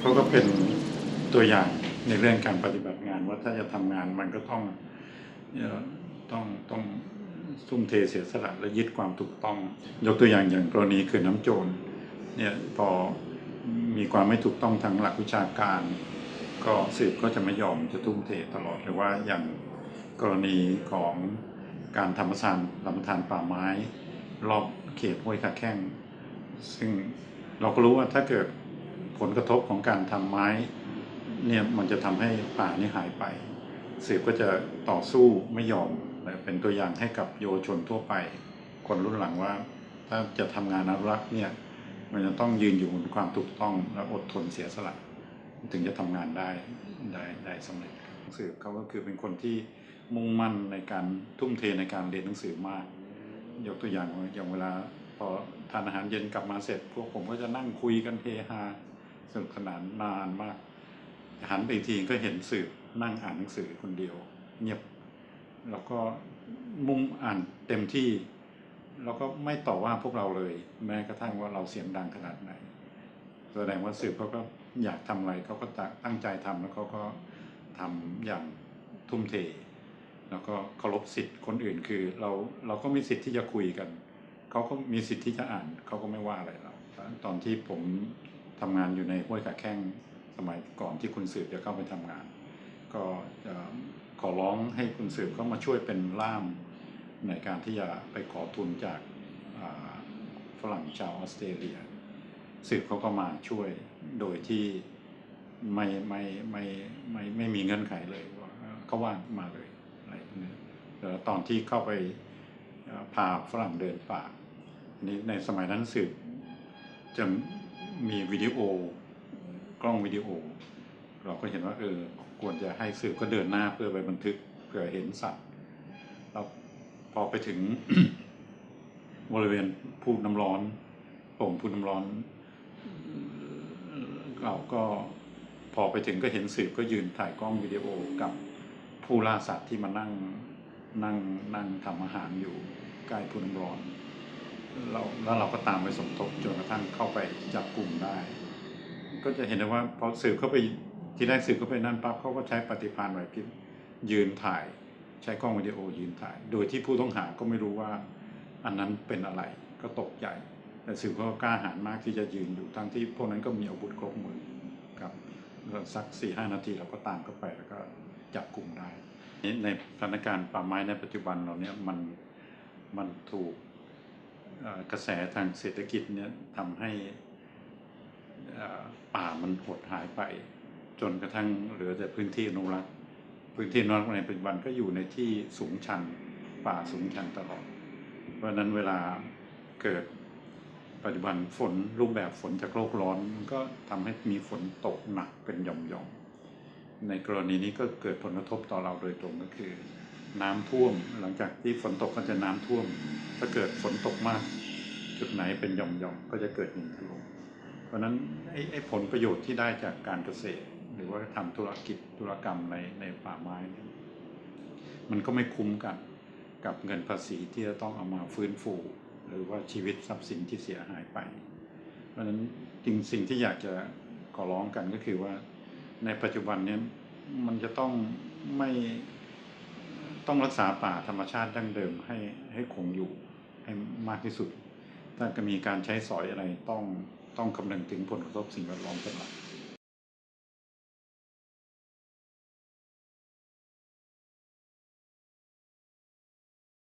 เขาก็เป็นตัวอย่างในเรื่องการปฏิบัติงานว่าถ้าจะทำงานมันก็ต้องต้องต้องทุ่มเทเสียสละและยึดความถูกต้อง ยกตัวอย่างอย่างกรณีคือน้ำโจรเนี่ยพอมีความไม่ถูกต้องทางหลักวิชาการ ก็สืบก็จะไม่ยอมจะทุ่มเทตลอดหรือว่าอย่างกรณีของการทำประทานลำธารป่าไม้ รอบเขตห้วยขาแข้ง ซึ่งเราก็รู้ว่าถ้าเกิด ผลกระทบของการทำไม้เนี่ยมันจะทำให้ป่านี่หายไป เสืบก็จะต่อสู้ไม่ยอมเป็นตัวอย่างให้กับเยชนทั่วไป คนรุ่นหลังว่า ถ้าจะทำงานอนุรักษ์เนี่ยมันจะต้องยืนอยู่บนความถูกต้องและอดทนเสียสละ ถึงจะทำงานได้ได้ได้สำเร็จสืบเขาก็คือเป็นคนที่มุ่งมั่นในการทุ่มเทในการเรียนหนังสือมาก ยกตัวอย่างอย่างเวลาพอทานอาหารเย็นกลับมาเสร็จ พวกผมก็จะนั่งคุยกันเฮฮา สนุกสนานนานมาก หันไปทีก็เห็นสืบนั่งอ่านหนังสือคนเดียว เงียบ แล้วก็มุ่งอ่านเต็มที่ แล้วก็ไม่ต่อว่าพวกเราเลย แม้กระทั่งว่าเราเสียงดังขนาดไหน แสดงว่าสืบเขาก็อยากทำอะไรเขาก็ตั้งใจทำแล้วเขาก็ทำอย่างทุ่มเท แล้วก็เคารพสิทธิ์คนอื่นคือ เราเราก็มีสิทธิ์ที่จะคุยกันเขาก็มีสิทธิ์ที่จะอ่านเขาก็ไม่ว่าอะไรเราตอนที่ผม ทำงานอยู่ในห้วยขาแข้งสมัยก่อนที่คุณสืบจะเข้าไปทำงาน ก็ขอร้องให้คุณสืบเข้ามาช่วยเป็นล่ามในการที่จะไปขอทุนจากฝรั่งชาวออสเตรเลีย สืบเขาก็มาช่วยโดยที่ไม่ไม่ไม่ไม่ไม่มีเงื่อนไขเลยเขาว่างมาเลยอะไรนี้แล้วตอนที่เข้าไปพาฝรั่งเดินป่านี้ในสมัยนั้นสืบจะ มีวิดีโอกล้องวิดีโอ เราก็เห็นว่าเออควรจะให้สืบก็เดินหน้าเพื่อไปบันทึกเผื่อเห็นสัตว์แล้วพอไปถึงบริเวณพูน้ำร้อนโป่งพูน้ำร้อนเราก็พอไปถึงก็เห็นสืบก็ยืนถ่ายกล้องวิดีโอกับผู้ล่าสัตว์ที่มานั่งนั่งนั่งทำอาหารอยู่ใกล้พูน้ำร้อน เราแล้วเราก็ตามไปสมทบจนกระทั่งเข้าไปจับกลุ่มได้ ก็จะเห็นได้ว่าพอสืบเข้าไปทีแรกสืบเข้าไปนั่นปั๊บเขาก็ใช้ปฏิภาณไหวพริบยืนถ่าย ใช้กล้องวิดีโอยืนถ่าย โดยที่ผู้ต้องหาก็ไม่รู้ว่า อันนั้นเป็นอะไรก็ตกใจแต่สืบเขาก็กล้าหาญมากที่จะยืนอยู่ทั้งที่พวกนั้นก็มีอาวุธครบมือครับสักสี่ห้านาทีเราก็ตามเข้าไปแล้วก็จับกลุ่มได้ในสถานการณ์ป่าไม้ในปัจจุบันเราเนี่ยมันมันถูก กระแสทางเศรษฐกิจเนี่ยทำให้ป่ามันหดหายไป จนกระทั่งเหลือแต่พื้นที่อนุรักษ์พื้นที่อนุรักษ์ในปัจจุบันก็อยู่ในที่สูงชันป่าสูงชันตลอด เพราะนั้นเวลาเกิดปัจจุบันฝนรูปแบบฝนจากโลกร้อนมันก็ทำให้มีฝนตกหนักเป็นหย่อมๆในกรณีนี้ก็เกิดผลกระทบต่อเราโดยตรงก็คือ น้ำท่วมหลังจากที่ฝนตกก็จะน้ำท่วม ถ้าเกิดฝนตกมาก จุดไหนเป็นหย่อมๆก็จะเกิดหินถล่มเพราะนั้นไอ้ไอผลประโยชน์ที่ได้จากการเกษตร หรือว่าทำธุรกิจธุรกรรมในในป่าไม้เนี่ยมันก็ไม่คุ้มกันกับเงินภาษีที่จะต้องเอามาฟื้นฟู หรือว่าชีวิตทรัพย์สินที่เสียหายไป เพราะฉะนั้นจริงสิ่งที่อยากจะขอร้องกันก็คือว่าในปัจจุบันเนี้ยมันจะต้องไม่ ต้องรักษาป่าธรรมชาติดั้งเดิมให้ให้คงอยู่ให้มากที่สุด ถ้าจะมีการใช้สอยอะไรต้องต้องคำนึงถึงผลกระทบสิ่งแวดล้อมเป็นหลัก